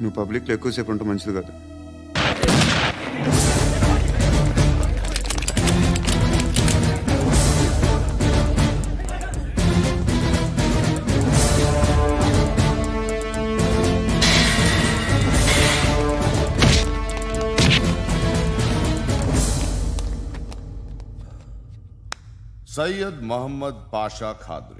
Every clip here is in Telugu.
నువ్వు పబ్లిక్లో ఎక్కువసేపు ఉంటే మంచిది కాదు సయ్యద్ మహమ్మద్ పాషా ఖాద్రి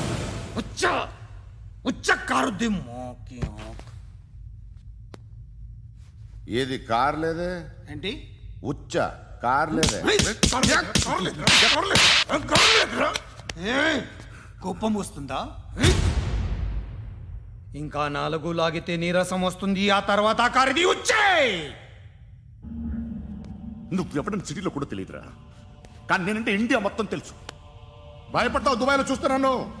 ఉచ్చ ఉచ్చ కారుద్ది మోకి ఆక్. ఏది కార్ లేదే? ఏంటి? ఉచ్చ కార్ లేదే. కోపం వస్తుందా? ఇంకా నాలుగు లాగితే నీరసం వస్తుంది ఆ తర్వాత కారిది ఉచ్చే. నువ్వు ఎవడని సిటీలో కూడా తెలియదురా. కానీ నేనంటే ఇండియా మొత్తం తెలుసు. భయపడతావు దుబాయ్లో చూస్తున్నాను.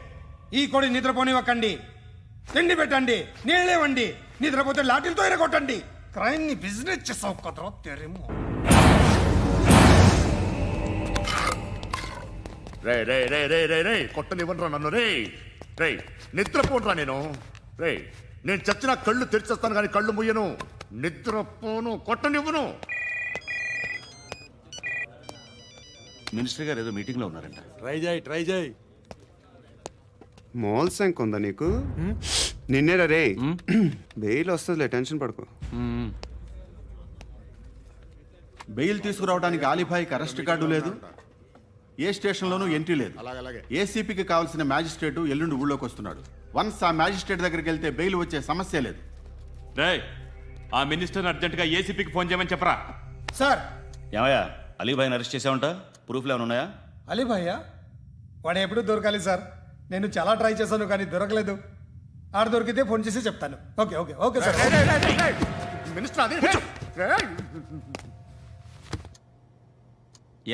ఈ కోడి నిద్రపోనివ్వకండి. తిండి పెట్టండి నీళ్ళేవండి నిద్రపోతే లాఠీలతో ఎరగొట్టండి. క్రైమ్ని బిజినెస్ చేసావు కదరా తెరేమో. రే రే రే రే రే రే కొట్టనివ్వనరా నన్ను రే. రే నిద్రపోనరా నేను. రే నేను చచ్చిన కళ్ళు తెరిచేస్తాను కానీ కళ్ళు ముయ్యను నిద్రపోను కొట్టనివ్వను. మినిస్టర్ గారు ఏదో మీటింగ్లో ఉన్నారంట. ట్రై చేయి ట్రై చేయి. మోల్ సంక్ ఉందా నీకు నిన్నేరా రే బెయిల్ వస్తుందిలే టెన్షన్ పడుకో. బెయిల్ తీసుకురావడానికి ఆలిభాయికి అరెస్ట్ కార్డు లేదు ఏ స్టేషన్లోనూ ఎంట్రీ లేదు. ఏసీపీకి కావాల్సిన మ్యాజిస్ట్రేటు ఎల్లుండి ఊళ్ళోకి వస్తున్నాడు వన్స్ ఆ మ్యాజిస్ట్రేట్ దగ్గరికి వెళ్తే బెయిల్ వచ్చే సమస్య లేదు. రేయ్ ఆ మినిస్టర్ అర్జెంటుగా ఏసీపీకి ఫోన్ చేయమని చెప్పరా? సార్! ఏమయ్యా అలీభాయిని అరెస్ట్ చేసావంట? ప్రూఫ్లు ఏమైనా ఉన్నాయా? అలీ భయ్యా వాడు ఎప్పుడు దొరకాలి సార్? నేను చాలా ట్రై చేశాను కానీ దొరకలేదు. ఆడ దొరికితే ఫోన్ చేసి చెప్తాను. Okay okay okay sir. Minister అదే.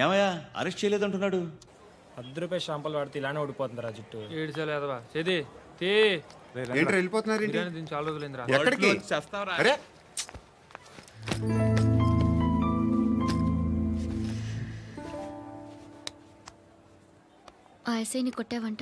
ఏమయ్యా? అరెస్ట్ చేయలేదంటున్నాడు. పది రూపాయలు షాంపూలు వాడితే ఇలానే ఓడిపోతుందిరా జుట్టు. ఏడ్చాలి అదవా చేది తీ. ఏంటి వెళ్ళిపోతున్నారు దీని చాలా రోజులైందిరా. ఎక్కడికి? అరే. ఆ ఎస్ఐని కొట్టావంట.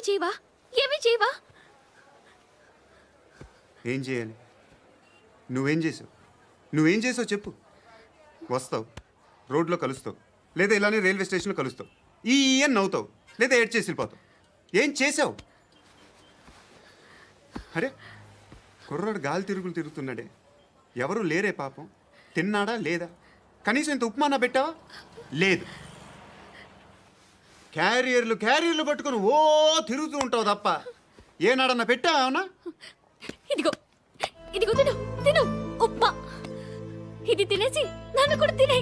ఏమి చేయవా? ఏమి చేయవా? ఏం చేయాలి? నువ్వేం చేసావు? నువ్వేం చేసావు చెప్పు. వస్తావు. రోడ్లో కలుస్తావు. లేదా ఇలానే రైల్వే స్టేషన్లో కలుస్తావు. ఈ ఈ అని నవ్వుతావు. లేదా ఏడ్ చేసి వెళ్ళిపోతావు ఏం చేసావు? అరే కుర్రాడు గాలి తిరుగులు తిరుగుతున్నాడే. ఎవరు లేరే పాపం. తిన్నాడా లేదా? కనీసం ఇంత ఉప్మానా పెట్టావా? లేదు. క్యారియర్లు క్యారియర్లు పట్టుకొని ఓ తిరుగుతూ ఉంటావు తప్ప. ఏనాడన్నా పెట్టావునా ఇదిగో ఇదిగో తిను తిను ఉప్మా. ఇది తినేసి నన్ను కూడా తినే.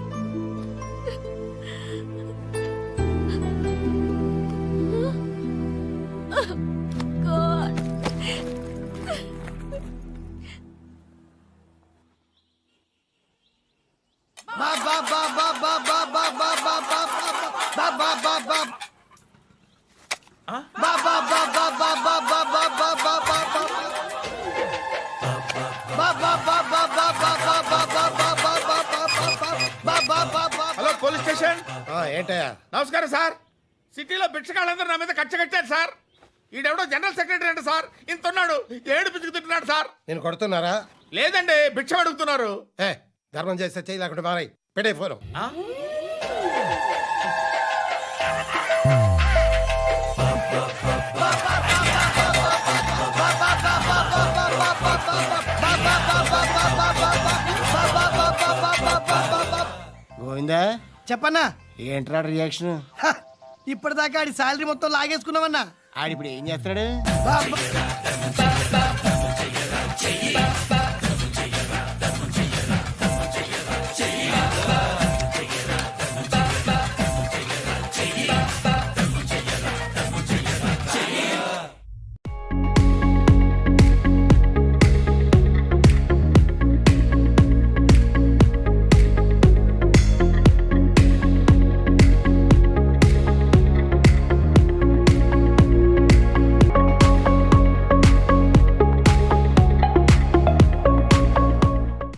Hello police station. ఏంటయ్యా? నమస్కారం సార్. సిటీలో భిక్షగాళ్ళందరూ నా మీద కచ్చ కట్టారు సార్. ఈడెవడో జనరల్ సెక్రటరీ అంట సార్. ఇంత ఉన్నాడు ఏడు పిచ్చుకు తింటున్నాడు సార్. నేను కొడుతున్నారా? లేదండి భిక్ష అడుగుతున్నారు. ఏ ధర్మం చేస్తే చేయి లేకుండా మారాయి. పెట్టే ఫోన్. గోవిందా చెప్పన్నా. ఏంట్రా రియాక్షన్ ఇప్పటిదాకా ఆడి శాలరీ మొత్తం లాగేసుకున్నావన్నా. ఆడిప్పుడు ఏం చేస్తున్నాడు?